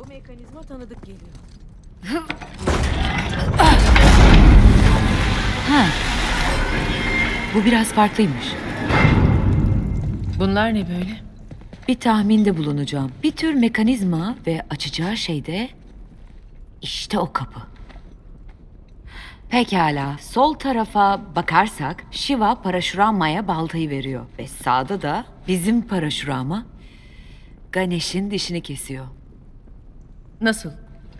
Bu mekanizma tanıdık geliyor. Ha. Bu biraz farklıymış. Bunlar ne böyle? Bir tahminde bulunacağım. Bir tür mekanizma ve açacağı şey de işte o kapı. Pekala, sol tarafa bakarsak Shiva Parashurama'ya baltayı veriyor ve sağda da bizim Parashurama Ganesh'in dişini kesiyor. Nasıl?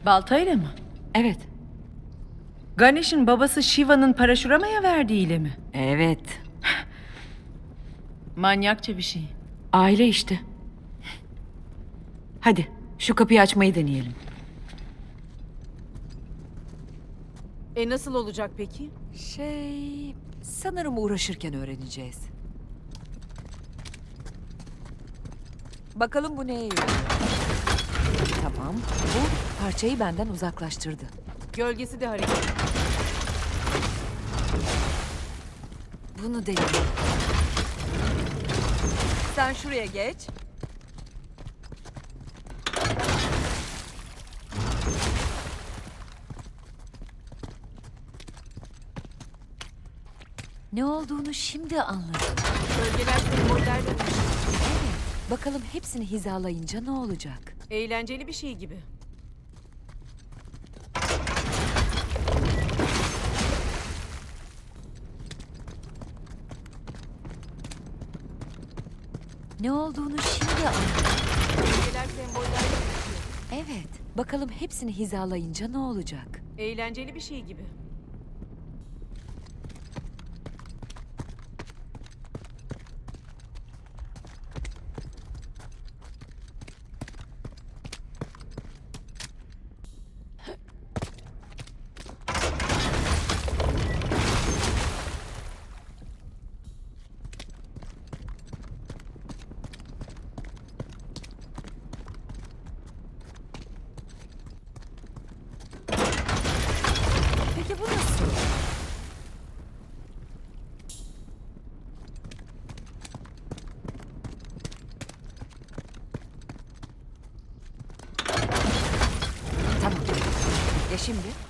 Baltayla mı? Evet, Ganesh'in babası Shiva'nın Parashurama'ya verdiğiyle mi? evet. Manyakça bir şey. Aile işte. Hadi şu kapıyı açmayı deneyelim. E nasıl olacak peki? Şey, sanırım uğraşırken öğreneceğiz. Bakalım bu neye yarıyor? Tamam, bu parçayı benden uzaklaştırdı. Gölgesi de hareket. Bunu deneyelim. Sen şuraya geç. Ne olduğunu şimdi anladım. Bölgeler sembollerle Evet, bakalım hepsini hizalayınca ne olacak? Eğlenceli bir şey gibi. Ne olduğunu şimdi anladım. Evet, bakalım hepsini hizalayınca ne olacak? eğlenceli bir şey gibi. Peki bu nasıl? Tamam. Ya şimdi?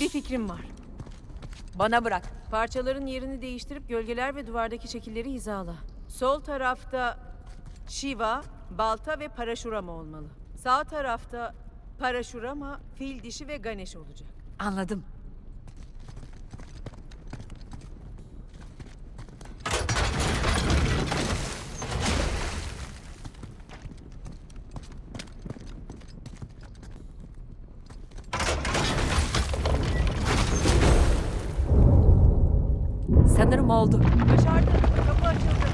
Bir fikrim var. Bana bırak. Parçaların yerini değiştirip gölgeler ve duvardaki şekilleri hizala. Sol tarafta Shiva, balta ve paraşurama olmalı. Sağ tarafta paraşurama, fil dişi ve Ganesh olacak. Anladım. Sanırım oldu. Başardın. Kapı açıldı.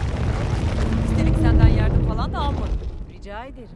Üstelik senden yardım falan da almadım. Rica ederim.